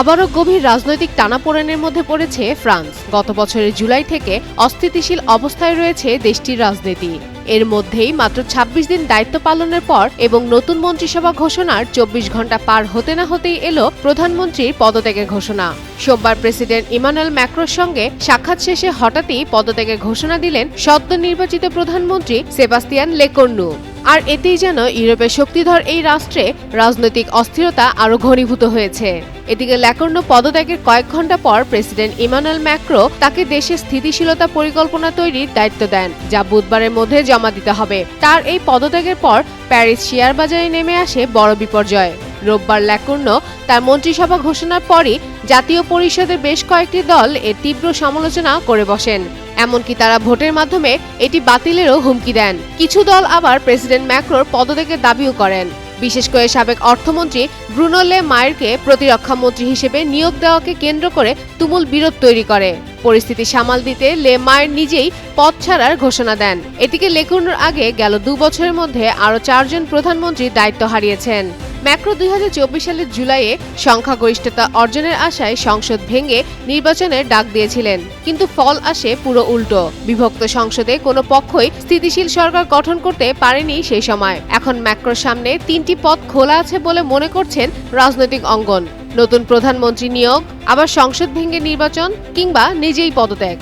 আবারও গভীর রাজনৈতিক টানাপোড়েনের মধ্যে পড়েছে ফ্রান্স। গত বছরের জুলাই থেকে অস্থিতিশীল অবস্থায় রয়েছে দেশটির রাজনীতি। এর মধ্যেই মাত্র ২৬ দিন দায়িত্ব পালনের পর এবং নতুন মন্ত্রিসভা ঘোষণার চব্বিশ ঘণ্টা পার হতে না হতেই এলো প্রধানমন্ত্রীর পদত্যাগের ঘোষণা। সোমবার প্রেসিডেন্ট ইমানুয়েল ম্যাক্রোর সঙ্গে সাক্ষাৎ শেষে হঠাৎই পদত্যাগের ঘোষণা দিলেন সদ্য নির্বাচিত প্রধানমন্ত্রী সেবাস্তিয়ান লেকর্নু। আর এতেই যেন ইউরোপের শক্তিধর এই রাষ্ট্রে রাজনৈতিক অস্থিরতা আরও ঘনীভূত হয়েছে। এদিকে ল্যাকর্ণ পদত্যাগের কয়েক ঘণ্টা পর প্রেসিডেন্ট ইমানুয়েল ম্যাক্রো তাকে দেশের স্থিতিশীলতা পরিকল্পনা তৈরির দায়িত্ব দেন, যা বুধবারের মধ্যে জমা দিতে হবে। তার এই পদত্যাগের পর প্যারিস শেয়ার বাজারে নেমে আসে বড় বিপর্যয়। রোববার ল্যাকর্ণ তার মন্ত্রিসভা ঘোষণার পরই জাতীয় পরিষদের বেশ কয়েকটি দল এর তীব্র সমালোচনা করে বসেন। এমনকি তারা ভোটের মাধ্যমে এটি বাতিলেরও হুমকি দেন। কিছু দল আবার প্রেসিডেন্ট ম্যাক্রোর পদত্যাগের দাবিও করেন। বিশেষ করে সাবেক অর্থমন্ত্রী ব্রুনো লে মায়েরকে প্রতিরক্ষা মন্ত্রী হিসেবে নিয়োগ দেওয়াকে কেন্দ্র করে তুমুল বিরোধ তৈরি করে। পরিস্থিতি সামাল দিতে লে মায়ের নিজেই পদ ছাড়ার ঘোষণা দেন। এদিকে লেকুনোর আগে গেল দু বছরের মধ্যে আরও চারজন প্রধানমন্ত্রী দায়িত্ব হারিয়েছেন। ম্যাক্রো দুই হাজার চব্বিশ সালের জুলাইয়ে সংখ্যাগরিষ্ঠতা অর্জনের আশায় সংসদ ভেঙে নির্বাচনের ডাক দিয়েছিলেন। কিন্তু ফল আসে পুরো উল্টো। বিভক্ত সংসদে কোনো পক্ষই স্থিতিশীল সরকার গঠন করতে পারেনি সেই সময়। এখন ম্যাক্রোর সামনে তিনটি পথ খোলা আছে বলে মনে করছেন রাজনৈতিক অঙ্গন। নতুন প্রধানমন্ত্রী নিয়োগ আবার সংসদ ভেঙে নির্বাচন কিংবা নিজেই পদত্যাগ।